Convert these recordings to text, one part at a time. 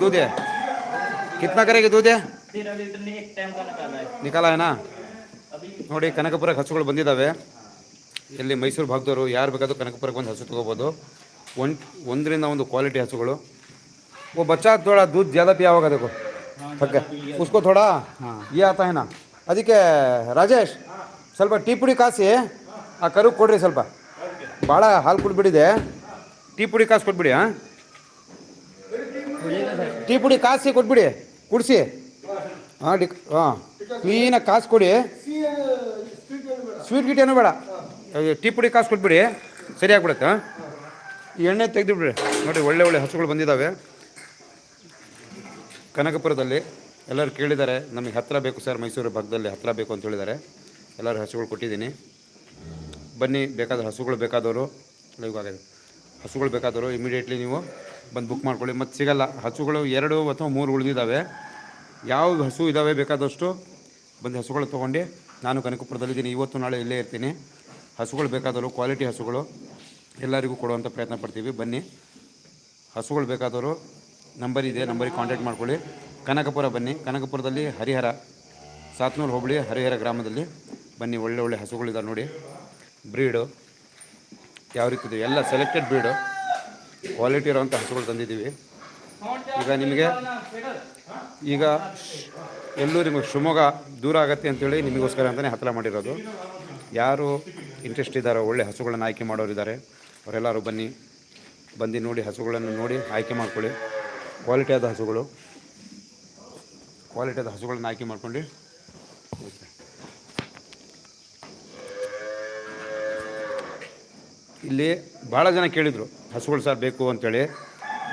दूध है कितना करेगी दूध है तेरह लीटर ने एक टाइम का निकाला है ನಿಕಾಲ ಏನಾ ನೋಡಿ ಕನಕಪುರಕ್ಕೆ ಹಸುಗಳು ಬಂದಿದ್ದಾವೆ ಇಲ್ಲಿ ಮೈಸೂರು ಭಾಗದವರು ಯಾರು ಬೇಕಾದ್ರೂ ಕನಕಪುರಕ್ಕೆ ಬಂದು ಹಸು ತೊಗೋಬೋದು ಒಂದು ಒಂದರಿಂದ ಒಂದು ಕ್ವಾಲಿಟಿ ಹಸುಗಳು वो बच्चा थोड़ा दूध ज़्यादा पिया होगा देखो थक गया उसको थोड़ा ये आता है ना ಅದಕ್ಕೆ ರಾಜೇಶ್ ಸ್ವಲ್ಪ ಟೀ ಪುಡಿ ಕಾಸಿ ಆ ಕರು ಕೊಡ್ರಿ ಸ್ವಲ್ಪ ಭಾಳ ಹಾಲು ಕುಡ್ಬಿಟ್ಟಿದೆ ಟೀ ಪುಡಿ ಕಾಸು ಕೊಟ್ಬಿಡಿ ಹಾಂ ಟೀ ಪುಡಿ ಕಾಸಿ ಕೊಟ್ಬಿಡಿ, ಕುಡಿಸಿ. ಹಾಂ, ಡಿ ಹಾಂ. ಕ್ಲೀನಾಗಿ ಕಾಸು ಕೊಡಿ. ಸ್ವೀಟ್ ಗಿಟ್ ಏನೂ ಬೇಡ. ಟೀ ಪುಡಿ ಕಾಸು ಕೊಟ್ಬಿಡಿ, ಸರಿ ಆಗ್ಬಿಡುತ್ತೆ ಈ ಎಣ್ಣೆ ತೆಗೆದುಬಿಡ್ರಿ ನೋಡಿ, ಒಳ್ಳೆ ಒಳ್ಳೆ ಹಸುಗಳು ಬಂದಿದ್ದಾವೆ ಕನಕಪುರದಲ್ಲಿ ಎಲ್ಲರೂ ಕೇಳಿದ್ದಾರೆ, ನಮಗೆ ಹತ್ತಿರ ಬೇಕು ಸರ್, ಮೈಸೂರು ಭಾಗದಲ್ಲಿ ಹತ್ತಿರ ಬೇಕು ಅಂತ ಹೇಳಿದ್ದಾರೆ. ಎಲ್ಲರೂ ಹಸುಗಳು ಕೊಟ್ಟಿದ್ದೀನಿ. ಬನ್ನಿ, ಬೇಕಾದ ಹಸುಗಳು ಬೇಕಾದವರು ಇವಾಗ ಹಸುಗಳು ಬೇಕಾದವರು ಇಮಿಡಿಯೇಟ್ಲಿ ನೀವು ಬಂದು ಬುಕ್ ಮಾಡ್ಕೊಳ್ಳಿ. ಮತ್ತು ಸಿಗಲ್ಲ. ಹಸುಗಳು ಎರಡು ಅಥವಾ ಮೂರು ಉಳಿದಿದ್ದಾವೆ. ಯಾವ ಹಸು ಇದ್ದಾವೆ ಬೇಕಾದಷ್ಟು ಬಂದು ಹಸುಗಳು ತೊಗೊಂಡು ನಾನು ಕನಕಪುರದಲ್ಲಿದ್ದೀನಿ ಇವತ್ತು ನಾಳೆ ಇಲ್ಲೇ ಇರ್ತೀನಿ. ಹಸುಗಳು ಬೇಕಾದವರು ಕ್ವಾಲಿಟಿ ಹಸುಗಳು ಎಲ್ಲರಿಗೂ ಕೊಡುವಂಥ ಪ್ರಯತ್ನ ಪಡ್ತೀವಿ. ಬನ್ನಿ. ಹಸುಗಳು ಬೇಕಾದವರು, ನಂಬರ್ ಇದೆ. ನಂಬರಿಗೆ ಕಾಂಟ್ಯಾಕ್ಟ್ ಮಾಡ್ಕೊಳ್ಳಿ. ಕನಕಪುರ ಬನ್ನಿ. ಕನಕಪುರದಲ್ಲಿ ಹರಿಹರ, ಸಾತ್ನೂರು ಹೋಬಳಿ ಹರಿಹರ ಗ್ರಾಮದಲ್ಲಿ ಬನ್ನಿ. ಒಳ್ಳೆ ಒಳ್ಳೆ ಹಸುಗಳಿದಾವೆ ನೋಡಿ. ಬ್ರೀಡು, ಯಾವ ರೀತಿ ಇದೆ? ಎಲ್ಲ ಸೆಲೆಕ್ಟೆಡ್ ಬ್ರೀಡು ಕ್ವಾಲಿಟಿ ಇರೋವಂಥ ಹಸುಗಳು ತಂದಿದ್ದೀವಿ. ಈಗ ನಿಮಗೆ ಈಗ ಎಲ್ಲೂ ನಿಮಗೆ ಶಿವಮೊಗ್ಗ ದೂರ ಆಗತ್ತೆ ಅಂತೇಳಿ ನಿಮಗೋಸ್ಕರ ಅಂತಲೇ ಹತ್ತಿರ ಮಾಡಿರೋದು. ಯಾರು ಇಂಟ್ರೆಸ್ಟ್ ಇದ್ದಾರೋ ಒಳ್ಳೆ ಹಸುಗಳನ್ನು ಆಯ್ಕೆ ಮಾಡೋರಿದ್ದಾರೆ ಅವರೆಲ್ಲರೂ ಬನ್ನಿ. ಬಂದು ನೋಡಿ ಹಸುಗಳನ್ನು ನೋಡಿ ಆಯ್ಕೆ ಮಾಡ್ಕೊಳ್ಳಿ. ಕ್ವಾಲಿಟಿಯಾದ ಹಸುಗಳು. ಕ್ವಾಲಿಟಿಯಾದ ಹಸುಗಳನ್ನು ಆಯ್ಕೆ ಮಾಡ್ಕೊಂಡು ಇಲ್ಲಿ ಭಾಳ ಜನ ಕೇಳಿದರು, ಹಸುಗಳು ಸರ್ ಬೇಕು ಅಂತೇಳಿ.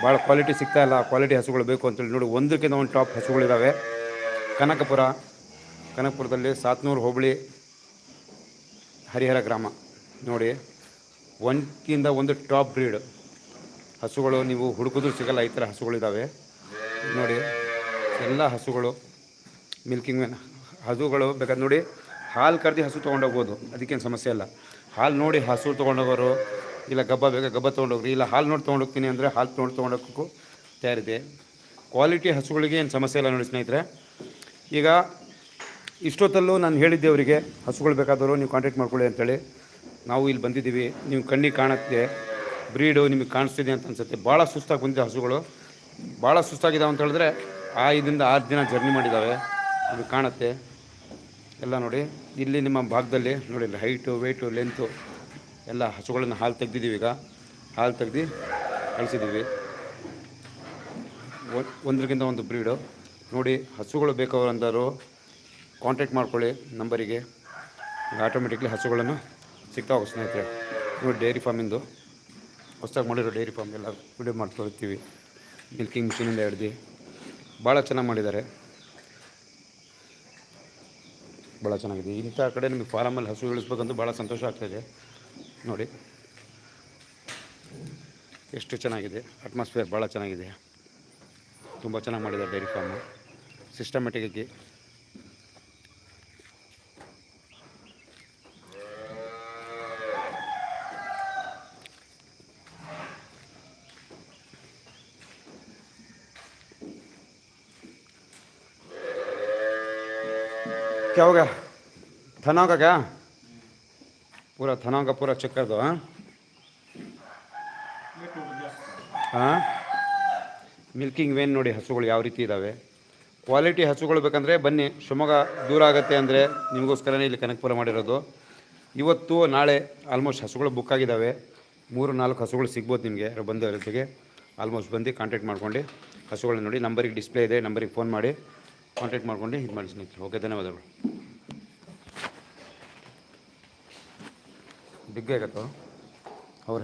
ಭಾಳ ಕ್ವಾಲಿಟಿ ಸಿಗ್ತಾ ಇಲ್ಲ ಕ್ವಾಲಿಟಿ ಹಸುಗಳು ಬೇಕು ಅಂತೇಳಿ. ನೋಡಿ ಒಂದಕ್ಕಿಂತ ಒಂದು ಟಾಪ್ ಹಸುಗಳಿದ್ದಾವೆ ಕನಕಪುರ, ಕನಕಪುರದಲ್ಲಿ ಸಾತ್ನೂರು ಹೋಬಳಿ ಹರಿಹರ ಗ್ರಾಮ. ನೋಡಿ ಒಂದಕ್ಕಿಂತ ಒಂದು ಟಾಪ್ ಬ್ರೀಡ್ ಹಸುಗಳು ನೀವು ಹುಡುಕಿದ್ರು ಸಿಗಲ್ಲ, ಈ ಥರ ಹಸುಗಳಿದ್ದಾವೆ ನೋಡಿ, ಎಲ್ಲ ಹಸುಗಳು ಮಿಲ್ಕಿಂಗ್ ಮ್ಯಾನ್ ಹಸುಗಳು ಬೇಕಾದ್ರೆ ನೋಡಿ ಹಾಲು ಕರೆದು ಹಸು ತೊಗೊಂಡೋಗ್ಬೋದು. ಅದಕ್ಕೇನು ಸಮಸ್ಯೆ ಇಲ್ಲ. ಹಾಲು ನೋಡಿ ಹಸು ತೊಗೊಂಡೋಗೋರು, ಇಲ್ಲ ಗಬ್ಬ ಬೇಗ ಗಬ್ಬ ತೊಗೊಂಡೋಗ್ರಿ, ಇಲ್ಲ ಹಾಲು ನೋಡಿ ತೊಗೊಂಡೋಗ್ತೀನಿ ಅಂದರೆ ಹಾಲು ನೋಡಿ ತೊಗೊಂಡೋಗೋಕ್ಕೂ ತಯಾರಿದೆ. ಕ್ವಾಲಿಟಿ ಹಸುಗಳಿಗೆ ಏನು ಸಮಸ್ಯೆ ಇಲ್ಲ ನೋಡಿ ಸ್ನೇಹಿತರೆ. ಈಗ ಇಷ್ಟೊತ್ತಲ್ಲೂ ನಾನು ಹೇಳಿದ್ದೆ ಅವರಿಗೆ, ಹಸುಗಳು ಬೇಕಾದವರು ನೀವು ಕಾಂಟ್ಯಾಕ್ಟ್ ಮಾಡ್ಕೊಳ್ಳಿ ಅಂತೇಳಿ. ನಾವು ಇಲ್ಲಿ ಬಂದಿದ್ದೀವಿ, ನೀವು ಕಣ್ಣಿಗೆ ಕಾಣುತ್ತೆ, ಬ್ರೀಡು ನಿಮಗೆ ಕಾಣಿಸ್ತಿದೆ ಅಂತ ಅನ್ಸುತ್ತೆ. ಭಾಳ ಸುಸ್ತಾಗಿ ಬಂದಿದೆ ಹಸುಗಳು. ಭಾಳ ಸುಸ್ತಾಗಿದ್ದಾವೆ ಅಂತ ಹೇಳಿದ್ರೆ, ಆ ಇದರಿಂದ ಆರು ದಿನ ಜರ್ನಿ ಮಾಡಿದ್ದಾವೆ. ನಿಮಗೆ ಕಾಣುತ್ತೆ. ಎಲ್ಲ ನೋಡಿ, ಇಲ್ಲಿ ನಿಮ್ಮ ಭಾಗದಲ್ಲಿ ನೋಡಿ ಹೈಟು ವೆಯ್ಟು ಲೆಂತು ಎಲ್ಲ ಹಸುಗಳನ್ನು ಹಾಲು ತೆಗ್ದಿದ್ದೀವಿ ಈಗ. ಹಾಲು ತೆಗ್ದು ಕಳಿಸಿದ್ದೀವಿ. ಒಂದರಿಗಿಂತ ಒಂದು ಬ್ರೀಡು ನೋಡಿ, ಹಸುಗಳು ಬೇಕಾದಂಥವ್ರು ಕಾಂಟ್ಯಾಕ್ಟ್ ಮಾಡ್ಕೊಳ್ಳಿ ನಂಬರಿಗೆ. ಆಟೋಮೆಟಿಕ್ಲಿ ಹಸುಗಳನ್ನು ಸಿಗ್ತಾ ಹೋಗೋ ಸ್ನೇಹಿತರೆ. ನೋಡಿ, ಡೈರಿ ಫಾರ್ಮಿಂದು ಹೊಸದಾಗಿ ಮಾಡಿರೋ ಡೈರಿ ಫಾರ್ಮ್ ಎಲ್ಲ ವಿಡಿಯೋ ಮಾಡ್ಕೊಳ್ತೀವಿ. ಮಿಲ್ಕಿಂಗ್ ಮಿಷಿನಿಂದ ಹಿಡ್ದು. ಭಾಳ ಚೆನ್ನಾಗಿ ಮಾಡಿದ್ದಾರೆ. ಭಾಳ ಚೆನ್ನಾಗಿದೆ. ಇಂಥ ಕಡೆ ನಿಮಗೆ ಫಾರಮಲ್ಲಿ ಹಸು ಇಳಿಸ್ಬೇಕಂತ ಭಾಳ ಸಂತೋಷ ಆಗ್ತಾಯಿದೆ ನೋಡಿ. ಎಷ್ಟು ಚೆನ್ನಾಗಿದೆ. ಅಟ್ಮಾಸ್ಫಿಯರ್ ಭಾಳ ಚೆನ್ನಾಗಿದೆ. ತುಂಬ ಚೆನ್ನಾಗಿ ಮಾಡಿದ್ದಾರೆ ಡೈರಿ ಫಾರ್ಮು. ಸಿಸ್ಟಮೆಟಿಕ್ಕಾಗಿ क्या हो गया थनाओं का क्या पूरा थनाओं का पूरा चेक कर दो हाँ ಹಾಂ ಮಿಲ್ಕಿಂಗ್ ವೇನ್ ನೋಡಿ ಹಸುಗಳು ಯಾವ ರೀತಿ ಇದ್ದಾವೆ ಕ್ವಾಲಿಟಿ ಹಸುಗಳು ಬೇಕಂದರೆ ಬನ್ನಿ ಶಿವಮೊಗ್ಗ ದೂರ ಆಗುತ್ತೆ ಅಂದರೆ ನಿಮಗೋಸ್ಕರನೇ ಇಲ್ಲಿ ಕನಕಪುರ ಮಾಡಿರೋದು ಇವತ್ತು ನಾಳೆ ಆಲ್ಮೋಸ್ಟ್ ಹಸುಗಳು ಬುಕ್ ಆಗಿದ್ದಾವೆ ಮೂರು ನಾಲ್ಕು ಹಸುಗಳು ಸಿಗ್ಬೋದು ನಿಮಗೆ ಯಾರು ಬಂದವ್ರ ಜೊತೆಗೆ ಆಲ್ಮೋಸ್ಟ್ ಬಂದು ಕಾಂಟ್ಯಾಕ್ಟ್ ಮಾಡ್ಕೊಂಡು ಹಸುಗಳನ್ನ ನೋಡಿ ನಂಬರಿಗೆ ಡಿಸ್ಪ್ಲೇ ಇದೆ ನಂಬರಿಗೆ ಫೋನ್ ಮಾಡಿ ಕಾಂಟ್ಯಾಕ್ಟ್ ಮಾಡ್ಕೊಂಡು ಇದು ಮಾಡಿ ಓಕೆ ಧನ್ಯವಾದಗಳು. ಬಿಗ್ಗೆ ಆಗತ್ತೋ